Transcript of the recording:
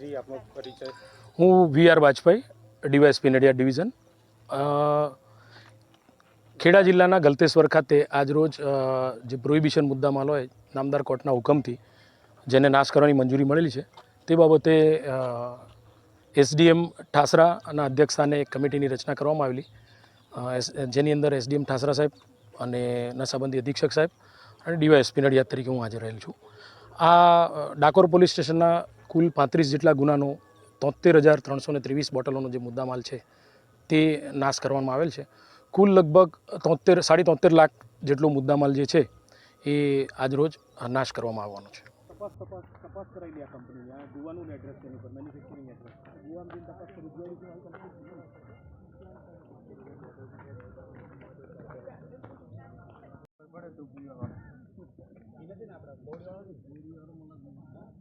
જી, આપનો પરિચય. હું V R Vajpai DYSP Nadiad division. Kheda જિલ્લાના ગલતેશ્વર ખાતે આજરોજ જે પ્રોહિબિશન મુદ્દામાં હોય, નામદાર કોર્ટના હુકમથી જેને નાશ કરવાની મંજૂરી મળેલી છે, તે બાબતે એસડીએમ ઠાસરાના અધ્યક્ષસ્થાને એક કમિટીની રચના કરવામાં આવેલી. જેની અંદર એસડીએમ ઠાસરા સાહેબ અને નશાબંધી અધિક્ષક સાહેબ અને ડીવાયએસપી નડિયાદ તરીકે હું હાજર રહેલ છું. આ ડાકોર પોલીસ સ્ટેશનના કુલ પાંત્રીસ જેટલા ગુનાનો તોતેર હજાર ત્રણસો ને ત્રેવીસ બોટલોનો જે મુદ્દામાલ છે તે નાશ કરવામાં આવેલ છે. કુલ લગભગ તોતેર સાડી તોતેર લાખ જેટલો મુદ્દામાલ જે છે એ આજરોજ નાશ કરવામાં આવવાનો છે. તપાસ